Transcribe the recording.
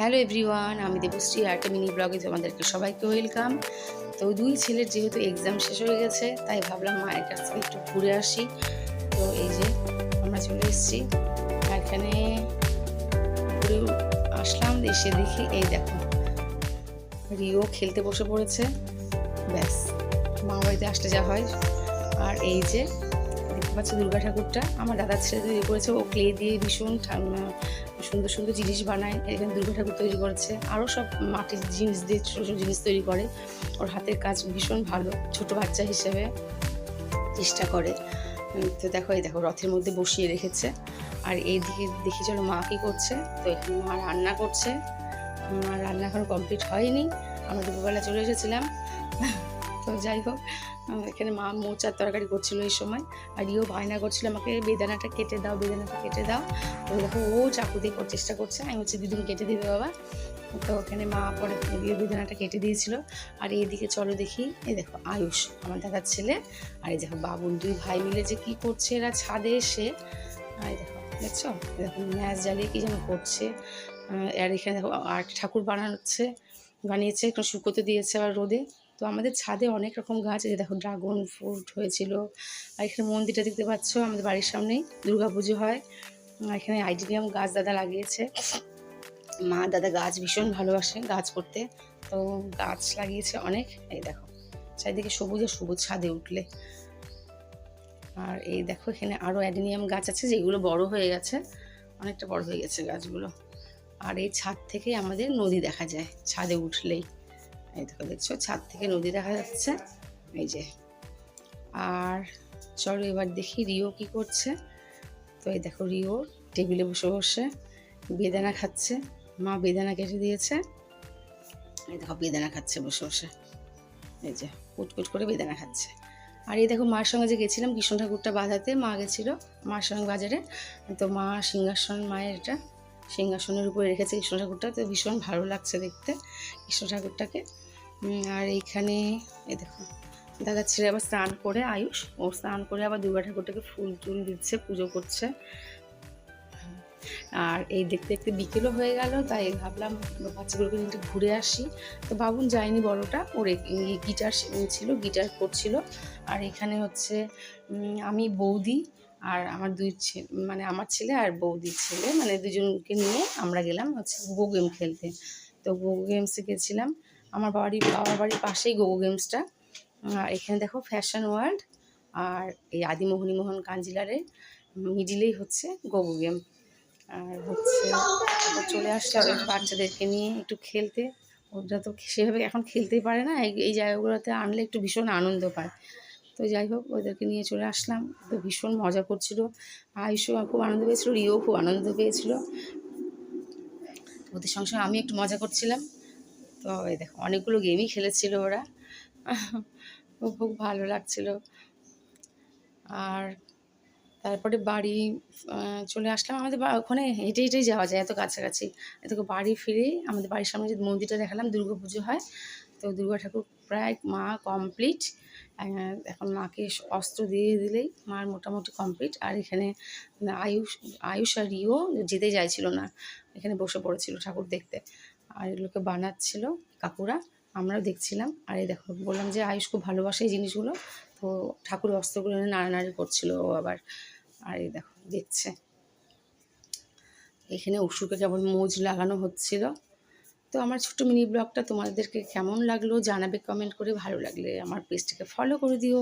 Hello everyone, আমি Debashree আর্টে mini ব্লগে তোমাদেরকে সবাইকে ওয়েলকাম তো দুই ছেলের যেহেতু এক্সাম শেষ হয়ে গেছে, তাই ভাবলাম মায়ের কাছ থেকে একটু ঘুরে আসি। তো এই যে আমরা চলে এসেছি। এখানে ঘুরে আসলাম, এসে দেখি, এই দেখো। রিও খেলতে বসে পড়েছে। ব্যাস, মা বাড়িতে আসতে যা হয়। আর এই যে, দেখতে পাচ্ছি দুর্গা ঠাকুরটা? আমার দাদার ছেলে তৈরি করেছে, ও ক্লে দিয়ে ভীষণ সুন্দর সুন্দর জিনিস বানায়, এখানে দুর্গা ঠাকুর তৈরি করেছে আরও সব মাটির জিনিস দিয়ে ছোটো ছোটো জিনিস তৈরি করে। ওর হাতের কাজ ভীষণ ভালো, ছোট বাচ্চা হিসেবে চেষ্টা করে। তো দেখো, এই দেখো, রথের মধ্যে বসিয়ে রেখেছে। আর এইদিকে দেখি চলো মা কী করছে। তো এখানে মা রান্না করছে। মা রান্না এখন কমপ্লিট হয়নি। আমরা দুপুরবেলা চলে এসেছিলাম। তো যাই হোক এখানে মা মোচার তরকারি করছিল এই সময়। আর ইও বায়না করছিল, আমাকে বেদানাটা কেটে দাও, বেদানাটা কেটে দাও। তো দেখো, ও চাকু দিয়ে চেষ্টা করছে। আমি হচ্ছে দিদিন কেটে দিবে বাবা। তো ওখানে মা পরে দিয়ে বেদানাটা কেটে দিয়েছিল। আর এদিকে চলো দেখি, এই দেখো আয়ুষ, আমার দাদার ছেলে। আর এই দেখো বাবুল দুই ভাই মিলে যে কি করছে, এরা ছাদে এসে। আর দেখো, দেখছ? দেখো ম্যাচ জ্বালিয়ে কী যেন করছে। আর এখানে দেখো আর ঠাকুর বানাচ্ছে, বানিয়েছে একটু শুকোতে দিয়েছে আবার রোদে। তো আমাদের ছাদে অনেক রকম গাছ আছে দেখো ড্রাগন ফ্রুট হয়েছিল। আর এখানে মন্দিরটা দেখতে পাচ্ছ, আমাদের বাড়ির সামনেই পুজো হয়। এখানে আইডিনিয়াম গাছ দাদা লাগিয়েছে। মা দাদা গাছ ভীষণ ভালোবাসে গাছ করতে। তো গাছ লাগিয়েছে অনেক। এই দেখো, চারিদিকে সবুজ সবুজ ছাদে উঠলে। আর এই দেখো, এখানে আরও অ্যাডিনিয়াম গাছ আছে, যেগুলো বড় হয়ে গেছে। অনেকটা বড় হয়ে গেছে গাছগুলো। আর এই ছাদ থেকে আমাদের নদী দেখা যায়, ছাদে উঠলেই। এই দেখো দেখছ, ছাদ থেকে নদী দেখা যাচ্ছে। এই যে। আর চলো এবার দেখি রিও কি করছে। তো এই দেখো রিও টেবিলে বসে বসে বেদানা খাচ্ছে। মা বেদানা কেটে দিয়েছে। এই দেখো বেদানা খাচ্ছে বসে বসে। এই যে কুটকুট করে বেদানা খাচ্ছে। আর এই দেখো মার সঙ্গে যে গেছিলাম কৃষ্ণ ঠাকুরটা বাঁধাতে, মা গেছিল মার সঙ্গে বাজারে। তো মা সিংহাসন, মায়ের এটা সিংহাসনের উপরে রেখেছে কৃষ্ণ ঠাকুরটা। তো ভীষণ ভালো লাগছে দেখতে কৃষ্ণ ঠাকুরটাকে। আর এইখানে, এই দেখো দাদার ছেলে আবার স্নান করে, আয়ুষ, ও স্নান করে আবার দুর্গা ঠাকুরটাকে ফুল টুল দিচ্ছে, পুজো করছে। আর এই দেখতে দেখতে বিকেলও হয়ে গেল, তাই ভাবলাম বাচ্চাগুলোকে একটু ঘুরে আসি। তো বাবুন যায়নি বড়টা, ওর গিটার ছিল, গিটার করছিল। আর এখানে হচ্ছে আমি বৌদি আর আমার দুই ছেলে মানে আমার ছেলে আর বৌদির ছেলে মানে দুজনকে নিয়ে আমরা গেলাম হচ্ছে গো গেম খেলতে। তো গো গেমসে গেছিলাম। আমার বাড়ি, বাবার বাড়ির পাশেই গো গেমসটা এখানে দেখো ফ্যাশন ওয়ার্ল্ড আর এই আদিমোহনী মোহন কাঞ্জিলারের মিডিলেই হচ্ছে গোগো গেম আর হচ্ছে চলে আসছে বাচ্চাদেরকে নিয়ে একটু খেলতে। ওরা তো সেভাবে এখন খেলতেই পারে না। এই জায়গাগুলোতে আনলে একটু ভীষণ আনন্দ পায়। তো যাই হোক, ওদেরকে নিয়ে চলে আসলাম। তো ভীষণ মজা করছিল। আয়ুষও খুব আনন্দ পেয়েছিল, রিও খুব আনন্দ পেয়েছিল। ওদের সঙ্গে সঙ্গে আমি একটু মজা করছিলাম। তো এই দেখো, অনেকগুলো গেমই খেলেছিল ওরা। খুব ভালো লাগছিল। আর তারপরে বাড়ি চলে আসলাম। আমাদের ওখানে হেঁটে, হেঁটেই যাওয়া যায় এত কাছাকাছি। এত বাড়ি ফিরে আমাদের বাড়ির সামনে যে মন্দিরটা দেখালাম, দুর্গা পুজো হয়, তো দুর্গা ঠাকুর প্রায় মা কমপ্লিট এখন মাকে অস্ত্র দিয়ে দিলেই মার মোটামুটি কমপ্লিট আর এখানে আয়ুষ আয়ুষ আর রিও যেতে চাইছিল না। এখানে বসে পড়েছিল ঠাকুর দেখতে। আর এগুলোকে বানাচ্ছিল কাকুরা, আমরাও দেখছিলাম। আর এই দেখো, বললাম যে আয়ুষ খুব ভালোবাসে এই জিনিসগুলো, তো ঠাকুরের অস্ত্রগুলো এনে নাড়ানাড়ি করছিল ও আবার। আর এই দেখো, দেখছে। এখানে অসুকে কেবল মোজ লাগানো হচ্ছিল। তো আমার ছোট্ট মিনি ব্লগটা তোমাদেরকে কেমন লাগল জানাবে কমেন্ট করে ভালো লাগলে আমার পেজটাকে ফলো করে দিও।